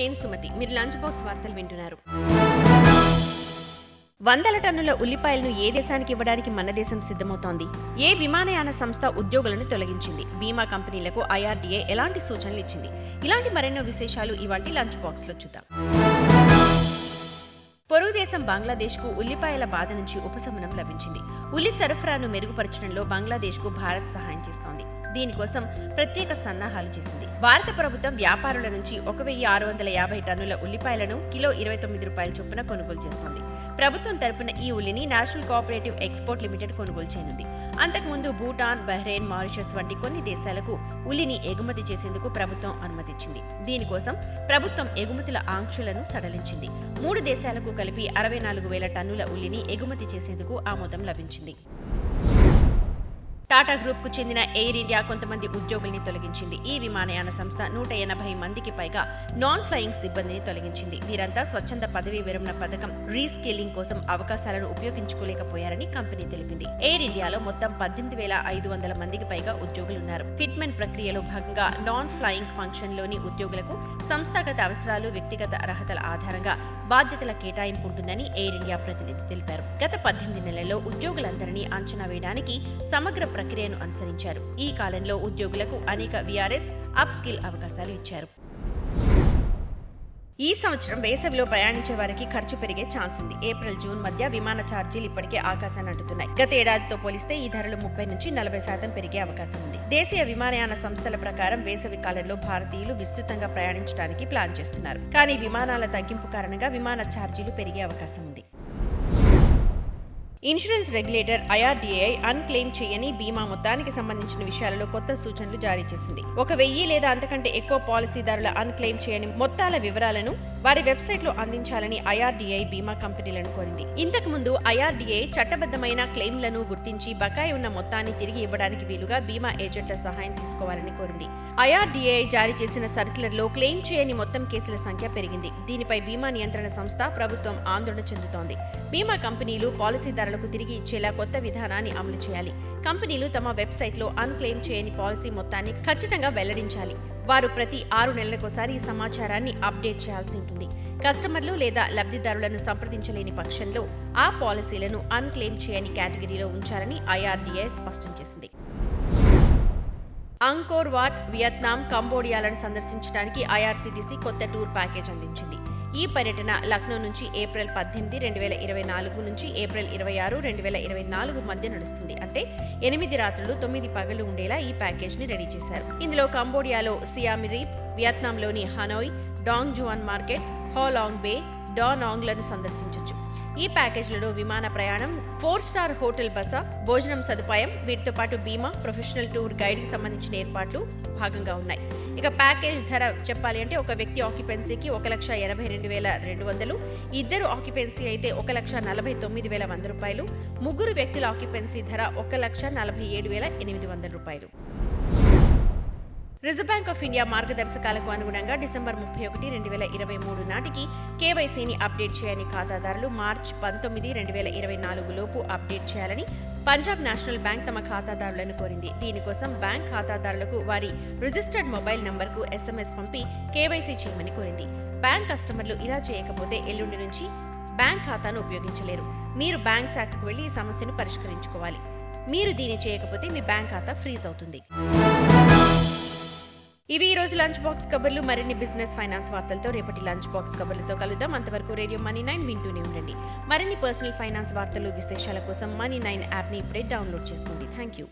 నేను సుమతి. మీరు lunch box వార్తలు వింటున్నారు. వందల టన్నుల ఉల్లిపాయలను ఏ దేశానికి ఇవ్వడానికి మన దేశం సిద్ధమవుతోంది? ఏ విమానయాన సంస్థ ఉద్యోగులను తొలగించింది? బీమా కంపెనీలకు ఐఆర్డీఏ ఎలాంటి సూచనలు ఇచ్చింది? ఇలాంటి మరెన్నో విశేషాలు ఇవాటి లంచ్ బాక్స్లో చూద్దాం. దేశం బంగ్లాదేశ్కు ఉల్లిపాయల బాధ నుంచి ఉపశమనం లభించింది. ఉల్లి సరఫరాను మెరుగుపరచడంలో బంగ్లాదేశ్కు భారత్ సహాయం చేస్తోంది. దీనికోసం ప్రత్యేక సన్నాహాలు చేసింది. భారత ప్రభుత్వం వ్యాపారుల నుంచి ఒక వెయ్యి ఆరు వందల యాభై టన్నుల ఉల్లిపాయలను కిలో ఇరవై తొమ్మిది రూపాయల చొప్పున కొనుగోలు చేస్తోంది. ప్రభుత్వం తరపున ఈ ఉల్లిని నేషనల్ కోఆపరేటివ్ ఎక్స్పోర్ట్ లిమిటెడ్ కొనుగోలు చేయనుంది. అంతకుముందు భూటాన్ బహ్రెయిన్ మారిషస్ వంటి కొన్ని దేశాలకు ఉల్లిని ఎగుమతి చేసేందుకు ప్రభుత్వం అనుమతిచ్చింది. దీనికోసం ప్రభుత్వం ఎగుమతుల ఆంక్షలను సడలించింది. మూడు దేశాలకు కలిపి అరవై నాలుగు వేల టన్నుల ఉల్లిని ఎగుమతి చేసేందుకు ఆమోదం లభించింది. టాటా గ్రూప్కు చెందిన ఎయిర్ ఇండియా కొంతమంది ఉద్యోగుల్ని తొలగించింది. ఈ విమానయాన సంస్థ నూట ఎనభై మందికి పైగా నాన్ ఫ్లయింగ్ సిబ్బందిని తొలగించింది. వీరంతా స్వచ్ఛంద పదవీ విరమణ పథకం రీస్కిల్లింగ్ కోసం అవకాశాలను ఉపయోగించుకోలేకపోయారని కంపెనీ తెలిపింది. ఎయిర్ ఇండియాలో మొత్తం పద్దెనిమిది వేల ఐదు వందల మందికి పైగా ఉద్యోగులున్నారు. ఫిట్మెంట్ ప్రక్రియలో భాగంగా నాన్ ఫ్లయింగ్ ఫంక్షన్లోని ఉద్యోగులకు సంస్థాగత అవసరాలు వ్యక్తిగత అర్హతల ఆధారంగా బాధ్యతల కేటాయింపు ఉంటుందని ఎయిర్ ఇండియా ప్రతినిధి తెలిపారు. గత పద్దెనిమిది నెలల్లో ఉద్యోగులందరినీ అంచనా వేయడానికి సమగ్ర ప్రక్రియను అనుసరించారు. ఈ కాలంలో ఉద్యోగులకు అనేక విఆర్ఎస్ అప్స్కిల్ అవకాశాలు ఇచ్చారు. ఈ సంవత్సరం వేసవిలో ప్రయాణించే వారికి ఖర్చు పెరిగే ఛాన్స్ ఉంది. ఏప్రిల్ జూన్ మధ్య విమాన ఛార్జీలు ఇప్పటికే ఆకాశాన్ని అంటున్నాయి గత ఏడాదితో పోలిస్తే ఈ ధరలు ముప్పై నుంచి నలభై శాతం పెరిగే అవకాశం ఉంది. దేశీయ విమానయాన సంస్థల ప్రకారం వేసవి కాలంలో భారతీయులు విస్తృతంగా ప్రయాణించడానికి ప్లాన్ చేస్తున్నారు. కానీ విమానాల తగ్గింపు కారణంగా విమాన ఛార్జీలు పెరిగే అవకాశం ఉంది. ఇన్సూరెన్స్ రెగ్యులేటర్ ఐఆర్డీఐ అన్క్లెయిమ్ చేయని బీమా మొత్తానికి సంబంధించిన విషయాలలో కొత్త సూచనలు జారీ చేసింది. ఒక వెయ్యి లేదా అంతకంటే ఎక్కువ పాలసీదారుల అన్క్లెయిమ్ చేయని మొత్తాల వివరాలను వారి వెబ్సైట్లో అందించాలని ఐఆర్డీఐ బీమా కంపెనీలను కోరింది. ఇంతకు ముందు ఐఆర్డీఏ చట్టబద్ధమైన క్లెయిమ్లను గుర్తించి బకాయి ఉన్న మొత్తాన్ని తిరిగి ఇవ్వడానికి వీలుగా బీమా ఏజెంట్ల సహాయం తీసుకోవాలని కోరింది. ఐఆర్డీఐ జారీ చేసిన సర్క్యులర్లో క్లెయిమ్ చేయని మొత్తం కేసుల సంఖ్య పెరిగింది. దీనిపై బీమా నియంత్రణ సంస్థ ప్రభుత్వం ఆందోళన చెందుతోంది. బీమా కంపెనీలు వినియోగదారులకు తిరిగి ఇచ్చేలా కొత్త విధానాన్ని అమలు చేయాలి. కంపెనీలు తమ వెబ్సైట్లో అన్క్లెయిమ్ చేయని పాలసీ మొత్తాన్ని ఖచ్చితంగా వెల్లడించాలి. వారు ప్రతి ఆరు నెలలకోసారి ఈ సమాచారాన్ని అప్డేట్ చేయాల్సి ఉంటుంది. కస్టమర్లు లేదా లబ్ధిదారులను సంప్రదించలేని పక్షంలో ఆ పాలసీలను అన్క్లెయిమ్ చేయని కేటగిరీలో ఉంచాలని ఐఆర్డీఏ స్పష్టం చేసింది. అంకోర్ వాట్ వియత్నాం కంబోడియాలను సందర్శించడానికి ఐఆర్సీటీసీ కొత్త టూర్ ప్యాకేజ్ అందించింది. ఈ పర్యటన లక్నో నుంచి ఏప్రిల్ పద్దెనిమిది రెండు వేల ఇరవై నాలుగు నుంచి ఏప్రిల్ ఇరవై ఆరు రెండు వేల ఇరవై నాలుగు మధ్య నడుస్తుంది. అంటే ఎనిమిది రాత్రులు తొమ్మిది పగలు ఉండేలా ఈ ప్యాకేజ్ని రెడీ చేశారు. ఇందులో కంబోడియాలో Siem Reap వియత్నాంలోని Hanoi Dong Xuan market Halong Bay డానాంగ్లను సందర్శించవచ్చు ఈ ప్యాకేజ్లలో విమాన ప్రయాణం ఫోర్ స్టార్ హోటల్ బస భోజనం సదుపాయం వీటితో పాటు బీమా ప్రొఫెషనల్ టూర్ గైడ్కి సంబంధించిన ఏర్పాట్లు భాగంగా ఉన్నాయి. ఇక ప్యాకేజ్ ధర చెప్పాలి అంటే ఒక వ్యక్తి ఆక్యుపెన్సీకి ఒక లక్ష ఎనభై రెండు వేల రెండు వందలు ఇద్దరు ఆక్యుపెన్సీ అయితే ఒక లక్ష నలభై తొమ్మిది వేల వంద రూపాయలు ముగ్గురు వ్యక్తుల ఆక్యుపెన్సీ ధర ఒక లక్ష నలభై ఏడు వేల ఎనిమిది వందల రూపాయలు. రిజర్వ్ బ్యాంక్ ఆఫ్ ఇండియా మార్గదర్శకాలకు అనుగుణంగా డిసెంబర్ ముప్పై ఒకటి రెండు వేల ఇరవై మూడు నాటికి కేవైసీని అప్డేట్ చేయని ఖాతాదారులు మార్చ్ పంతొమ్మిది రెండు వేల ఇరవై నాలుగు లోపు అప్డేట్ చేయాలని పంజాబ్ నేషనల్ బ్యాంక్ తమ ఖాతాదారులను కోరింది. దీనికోసం బ్యాంక్ ఖాతాదారులకు వారి రిజిస్టర్డ్ మొబైల్ నంబర్కు ఎస్ఎంఎస్ పంపి కేవైసీ చేయమని కోరింది. బ్యాంక్ కస్టమర్లు ఇలా చేయకపోతే ఎల్లుండి నుంచి బ్యాంక్ ఖాతాను ఉపయోగించలేరు. మీరు బ్యాంక్ శాఖకు వెళ్ళి ఈ సమస్యను పరిష్కరించుకోవాలి. మీరు దీన్ని చేయకపోతే మీ బ్యాంక్ ఖాతా ఫ్రీజ్ అవుతుంది. ఇవి ఈ రోజు లంచ్ బాక్స్ కబుర్లు. మరిన్ని బిజినెస్ ఫైనాన్స్ వార్తలతో రేపటి లంచ్ బాక్స్ కబుర్లతో కలుద్దాం. అంతవరకు రేడియో మనీ నైన్ వింటూనే ఉండండి. మరిన్ని పర్సనల్ ఫైనాన్స్ వార్తలు విశేషాల కోసం మనీ నైన్ యాప్ని ఇప్పుడే డౌన్లోడ్ చేసుకోండి. Thank you